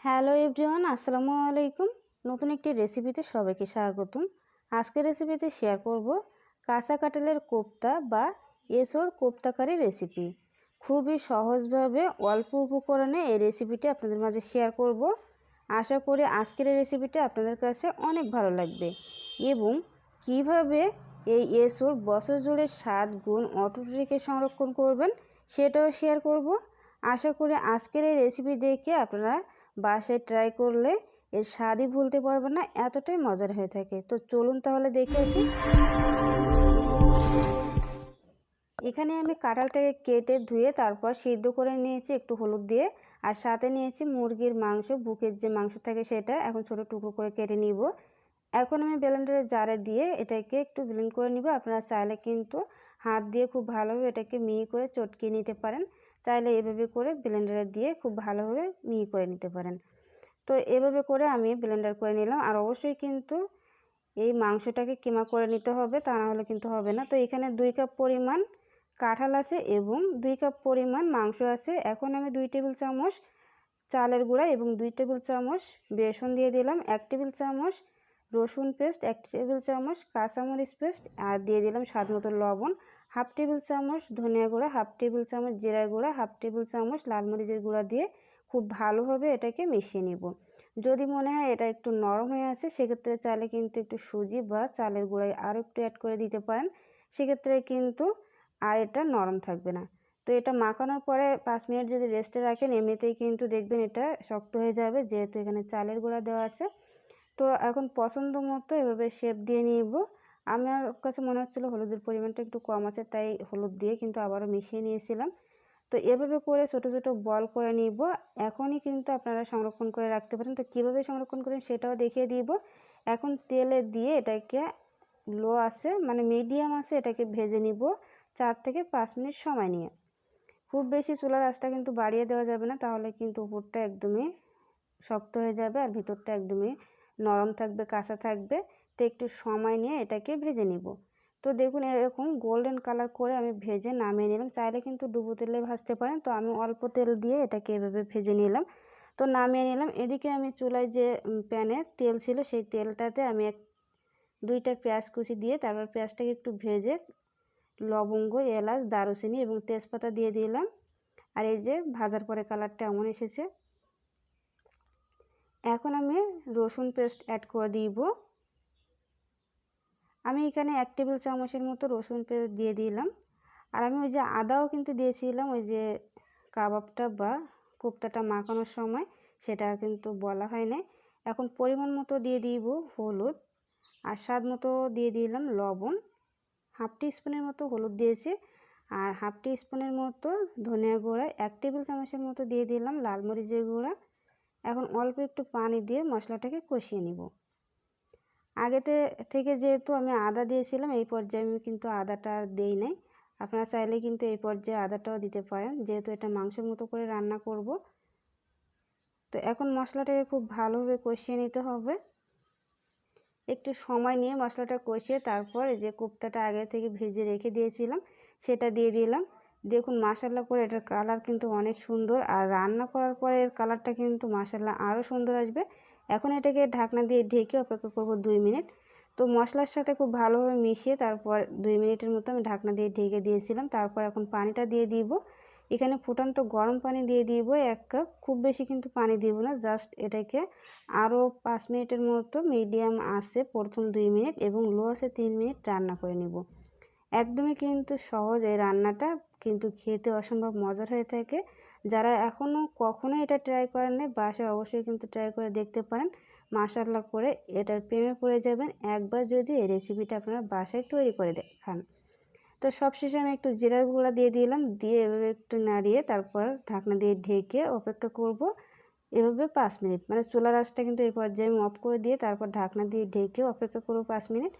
Hello everyone, আসসালামু আলাইকুম। নতুন একটি রেসিপিতে সবাইকে স্বাগতম। আজকের রেসিপিতে শেয়ার করব কাঁচা কাঁঠালের কোপ্তা বা এসোর কোপ্তাকারি রেসিপি। খুবই সহজভাবে অল্প উপকরণে এই রেসিপিটি আপনাদের মাঝে শেয়ার করব। আশা করি আজকের এই রেসিপিটা আপনাদের কাছে অনেক ভালো লাগবে এবং কীভাবে এই এসোর বছর জুড়ে স্বাদ গুণ অটুট রেখে সংরক্ষণ করবেন সেটাও শেয়ার করব। আশা করি আজকের এই রেসিপি দেখে আপনারা বাসায় ট্রাই করলে এর স্বাদই ভুলতে পারবেন না, এতটাই মজার হয়ে থাকে। তো চলুন তাহলে দেখে আসি। এখানে আমি কাঁঠালটাকে কেটে ধুয়ে তারপর সিদ্ধ করে নিয়েছি একটু হলুদ দিয়ে, আর সাথে নিয়েছি মুরগির মাংস, বুকের যে মাংস থাকে সেটা, এখন ছোটো টুকরো করে কেটে নিব। এখন আমি ব্লেন্ডারের জারে দিয়ে এটাকে একটু ব্লেন্ড করে নিব। আপনারা চাইলে কিন্তু হাত দিয়ে খুব ভালোভাবে এটাকে মিহি করে চটকিয়ে নিতে পারেন। চাইলে এভাবে করে ব্লেন্ডারে দিয়ে খুব ভালোভাবে মিহি করে নিতে পারেন। তো এভাবে করে আমি ব্লেন্ডার করে নিলাম। আর অবশ্যই কিন্তু এই মাংসটাকে কিমা করে নিতে হবে তা না হলে কিন্তু হবে না। তো এখানে দুই কাপ পরিমাণ কাঁঠাল আছে এবং দুই কাপ পরিমাণ মাংস আছে। এখন আমি দুই টেবিল চামচ চালের গুঁড়া এবং দুই টেবিল চামচ বেসন দিয়ে দিলাম। এক টেবিল চামচ রসুন পেস্ট, এক টেবিল চামচ কাঁচামরিচ পেস্ট আর দিয়ে দিলাম স্বাদ মতো লবণ। হাফ টেবিল চামচ ধনিয়া গুঁড়া, হাফ টেবিল চামচ জিরা গুঁড়া, হাফ টেবিল চামচ লাল মরিচের গুঁড়া দিয়ে খুব ভালোভাবে এটাকে মিশিয়ে নিব। যদি মনে হয় এটা একটু নরম হয়ে আছে, সেক্ষেত্রে চাইলে কিন্তু একটু সুজি বা চালের গুঁড়াই আরও একটু অ্যাড করে দিতে পারেন। সেক্ষেত্রে কিন্তু আর এটা নরম থাকবে না। তো এটা মাখানোর পরে পাঁচ মিনিট যদি রেস্টে রাখেন, এমনিতেই কিন্তু দেখবেন এটা শক্ত হয়ে যাবে, যেহেতু এখানে চালের গুঁড়া দেওয়া আছে। তো এখন পছন্দ মতো এভাবে শেপ দিয়ে নিব। আমার কাছে মনে হচ্ছিল হলুদের পরিমাণটা একটু কম আছে, তাই হলুদ দিয়ে কিন্তু আবারও মিশিয়ে নিয়েছিলাম। তো এভাবে করে ছোট ছোট বল করে নিব। এখনই কিন্তু আপনারা সংরক্ষণ করে রাখতে পারেন। তো কীভাবে সংরক্ষণ করেন সেটাও দেখিয়ে দিব। এখন তেলে দিয়ে এটাকে লো আছে মানে মিডিয়াম আছে, এটাকে ভেজে নিব চার থেকে পাঁচ মিনিট সময় নিয়ে। খুব বেশি চুলার আঁচটা কিন্তু বাড়িয়ে দেওয়া যাবে না, তাহলে কিন্তু উপরটা একদমই শক্ত হয়ে যাবে আর ভিতরটা একদমই নরম থাকবে, কাঁচা থাকবে। তো একটু সময় নিয়ে এটাকে ভেজে নিব। তো দেখুন, এরকম গোল্ডেন কালার করে আমি ভেজে নামিয়ে নিলাম। চাইলে কিন্তু ডুবো তেলে ভাজতে পারেন। তো আমি অল্প তেল দিয়ে এটাকে এভাবে ভেজে নিলাম। তো নামিয়ে নিলাম। এদিকে আমি চুলায় যে প্যানে তেল ছিল, সেই তেলটাতে আমি এক, দুইটা পেঁয়াজ কুচি দিয়ে তারপর পেঁয়াজটাকে একটু ভেজে লবঙ্গ, এলাচ, দারুচিনি এবং তেজপাতা দিয়ে দিলাম। আর এই যে ভাজার পরে কালারটা এমন এসেছে। এখন আমি রসুন পেস্ট অ্যাড করে দিব। আমি এখানে এক টেবিল চামচের মতো রসুন পেস্ট দিয়ে দিলাম। আর আমি ওই যে আদাও কিন্তু দিয়েছিলাম, ওই যে কাবাবটা বা কোপ্তাটা মাখানোর সময়, সেটা কিন্তু বলা হয় না এখন পরিমাণ মতো দিয়ে দিব হলুদ, আর স্বাদ মতো দিয়ে দিলাম লবণ। হাফ টি স্পুনের মতো হলুদ দিয়েছি, আর হাফ টি স্পুনের মতো ধনিয়া গুঁড়া, এক টেবিল চামচের মতো দিয়ে দিলাম লাল মরিচের গুঁড়া। এখন অল্প একটু পানি দিয়ে মশলাটাকে কষিয়ে নিব। আগেতে থেকে যেহেতু আমি আদা দিয়েছিলাম, এই পর্যায়ে আমি কিন্তু আদাটা আর দেই নাই। আপনারা চাইলে কিন্তু এই পর্যায়ে আদাটাও দিতে পারেন, যেহেতু এটা মাংসের মতো করে রান্না করব। তো এখন মশলাটাকে খুব ভালোভাবে কষিয়ে নিতে হবে। একটু সময় নিয়ে মশলাটা কষিয়ে তারপর যে কোপ্তাটা আগে থেকে ভেজে রেখে দিয়েছিলাম, সেটা দিয়ে দিলাম। দেখুন মাসাল্লা করে এটার কালার কিন্তু অনেক সুন্দর। আর রান্না করার পরে এর কালারটা কিন্তু মাসাল্লা আরও সুন্দর আসবে। এখন এটাকে ঢাকনা দিয়ে ঢেকে অপেক্ষা করব দুই মিনিট। তো মশলার সাথে খুব ভালোভাবে মিশিয়ে তারপর দুই মিনিটের মতো আমি ঢাকনা দিয়ে ঢেকে দিয়েছিলাম। তারপর এখন পানিটা দিয়ে দিব। এখানে ফুটান্ত গরম পানি দিয়ে দিব এক কাপ। খুব বেশি কিন্তু পানি দিব না, জাস্ট এটাকে আরও পাঁচ মিনিটের মতো মিডিয়াম আসে প্রথম দুই মিনিট এবং লো আসে তিন মিনিট রান্না করে নিব। একদমই কিন্তু সহজ এই রান্নাটা। কিন্তু খেতে অসম্ভব মজার হয়ে থাকে। যারা এখনও কখনো এটা ট্রাই করেন না বাসায় অবশ্যই কিন্তু ট্রাই করে দেখতে পারেন। মাসাল্লা করে এটার প্রেমে পড়ে যাবেন। একবার যদি এই রেসিপিটা আপনারা বাসায় তৈরি করে খান। তো সবশেষে আমি একটু জিরার গুঁড়া দিয়ে দিলাম। দিয়ে এভাবে একটু নাড়িয়ে তারপর ঢাকনা দিয়ে ঢেকে অপেক্ষা করব এভাবে পাঁচ মিনিট। মানে চুলার আঁচটা কিন্তু এই পর্যায়ে আমি অফ করে দিয়ে তারপর ঢাকনা দিয়ে ঢেকে অপেক্ষা করব পাঁচ মিনিট।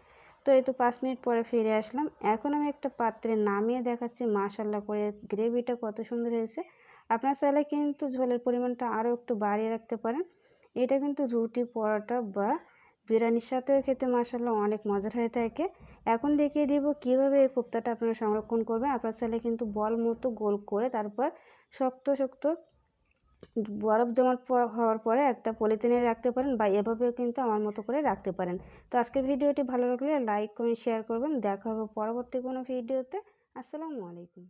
তো এই তো পাঁচ মিনিট পরে ফিরে আসলাম। এখন আমি একটা পাত্রে নামিয়ে দেখাচ্ছি। মাশাল্লাহ করে গ্রেভিটা কত সুন্দর হয়েছে। আপনার চাইলে কিন্তু ঝোলের পরিমাণটা আরও একটু বাড়িয়ে রাখতে পারেন। এটা কিন্তু রুটি, পরোটা বা বিরিয়ানির সাথেও খেতে মাসাল্লাহ অনেক মজার হয়ে থাকে। এখন দেখিয়ে দিব কীভাবে এই কোপ্তাটা আপনারা সংরক্ষণ করবেন। আপনার চাইলে কিন্তু বল মতো গোল করে তারপর শক্ত শক্ত বরফ জমার হওয়ার পরে একটা পলিথিনে রাখতে পারেন বা এভাবেও কিন্তু আমার মতো করে রাখতে পারেন। তো আজকের ভিডিওটি ভালো লাগলে লাইক, কমেন্ট শেয়ার করবেন। দেখা হবে পরবর্তী কোনো ভিডিওতে। আসসালামু আলাইকুম।